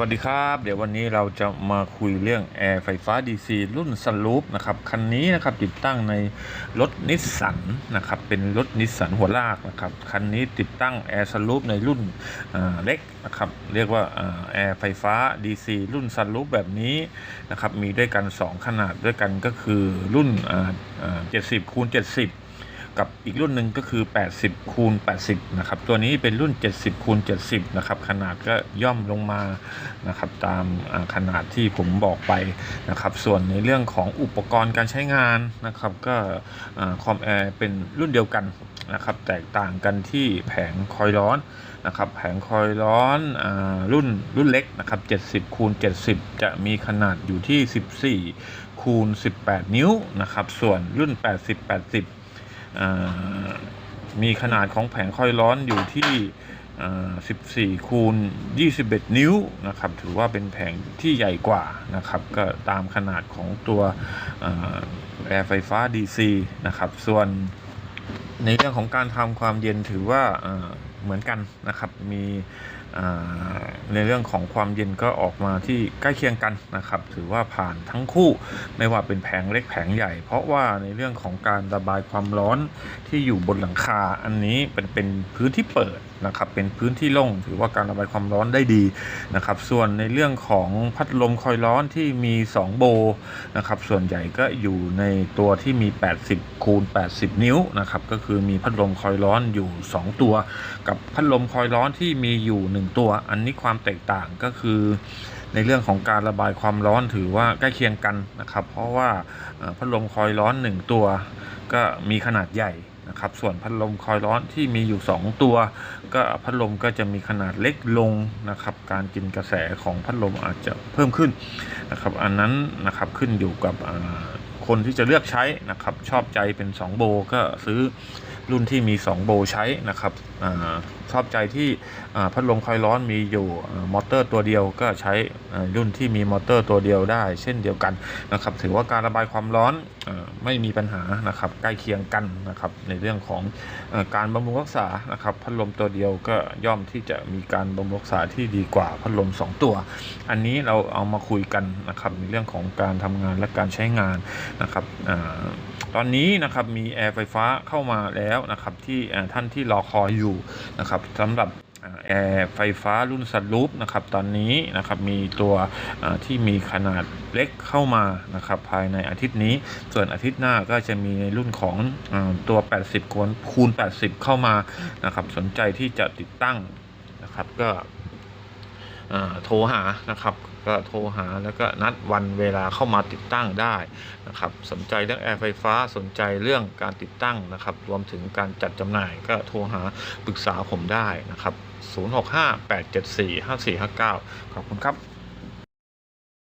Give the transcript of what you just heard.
วัสดีครับ เดี๋ยววันนี้เราจะมาคุยเรื่องแอร์ไฟฟ้า DC รุ่นสลูปนะครับคันนี้นะครับติดตั้งในรถนิสสันนะครับเป็นรถนิสสันหัวลากนะครับคันนี้ติดตั้งแอร์สลูปในรุ่นเล็กนะครับเรียกว่าแอร์ไฟฟ้า DC รุ่นสลูปแบบนี้นะครับมีด้วยกัน 2 ขนาดด้วยกันก็คือรุ่น70คูณ70 กับอีกรุ่นหนึ่งก็คือ 80คูณ80นะครับตัวนี้เป็นรุ่น 70คูณ70นะครับขนาดก็ย่อมลงมานะครับตามขนาดที่ผมบอกไปนะครับส่วนในเรื่องของอุปกรณ์การใช้งานนะครับก็คอมแอร์เป็นรุ่นเดียวกันนะครับแตกต่างกันที่แผงคอยล์ร้อนนะครับแผงคอยล์ร้อนอรุ่นรุ่นเล็กนะครับ70คูณ70 จะมีขนาดอยู่ที่ 14คูณ18 นิ้วนะครับส่วนรุ่น 80 80 มีขนาดของแผงคอยล์ร้อนอยู่ที่ 14 คูณ 21 นิ้วนะครับ ถือว่าเป็นแผงที่ใหญ่กว่านะครับ ก็ตามขนาดของตัวแอร์ไฟฟ้า DC นะครับ ส่วนในเรื่องของการทำความเย็นถือว่าเหมือนกันนะครับ มี ในเรื่องของความเย็นก็ออกมาที่ใกล้เคียงกันนะครับ ถือว่าผ่านทั้งคู่ไม่ว่าเป็นแผงเล็กแผงใหญ่ เพราะว่าในเรื่องของการระบายความร้อนที่อยู่บนหลังคาอันนี้เป็นเป็นพื้นที่เปิดนะครับเป็นพื้นที่โล่งถือว่าการระบายความร้อนได้ดีนะครับ ส่วนในเรื่องของพัดลมคอยร้อนที่มี 2 โบนะครับ ส่วนใหญ่ก็อยู่ในตัวที่มี 80 คูณ 80 นิ้วนะครับ ก็คือมีพัดลมคอยร้อนอยู่ 2 ตัว กับพัดลมคอยร้อนที่มีอยู่ 1 ตัว อันนี้ความแตกต่างก็คือ ในเรื่องของการระบายความร้อนถือว่าใกล้เคียงกันนะครับ เพราะว่าพัดลมคอยร้อน 1 ตัว ก็มีขนาดใหญ่นะครับ ส่วนพัดลมคอยร้อนที่มีอยู่ 2 ตัว ก็พัดลมก็จะมีขนาดเล็กลงนะครับ การกินกระแสของพัดลมอาจจะเพิ่มขึ้นนะครับ อันนั้นนะครับขึ้นอยู่กับคนที่จะเลือกใช้นะครับ ชอบใจเป็น 2 โบก็ซื้อ รุ่นที่มี 2 โบใช้นะครับอชอบใจที่พัดลมคอยร้อนมีอยู่มอเตอร์ตัวเดียวก็ใช้รุ่นที่มีมอเตอร์ตัวเดียวได้ เช่นเดียวกันนะครับ ถือว่าการระบายความร้อนอไม่มีปัญหานะครับ ใกล้เคียงกันนะครับ ในเรื่องของอการบำรุงรักษานะครับ พัดลมตัวเดียวก็ย่อมที่จะมีการบำรุงรักษาที่ดีกว่าพัดลม 2 ตัว อันนี้เราเอามาคุยกันนะครับในเรื่องของการทำงานและการใช้งานนะครับอตอนนี้นะครับมีแอร์ไฟฟ้าเข้ามาแล้วแล้วนะครับที่ท่านที่รอคอยอยู่นะครับสำหรับแอร์ไฟฟ้ารุ่นสลูปนะครับตอนนี้นะครับมีตัวที่มีขนาดเล็กเข้ามานะครับภายในอาทิตย์นี้ ส่วนอาทิตย์หน้าก็จะมีในรุ่นของอตัว 80คูณคูณ 80 เข้ามานะครับสนใจที่จะติดตั้งนะครับก็ โทรหานะครับก็โทรหาแล้วก็นัดวันเวลาเข้ามาติดตั้งได้นะครับสนใจเรื่องแอร์ไฟฟ้าสนใจเรื่องการติดตั้งนะครับรวมถึงการจัดจำหน่ายก็โทรหาปรึกษาผมได้นะครับ 0658745459 ขอบคุณครับ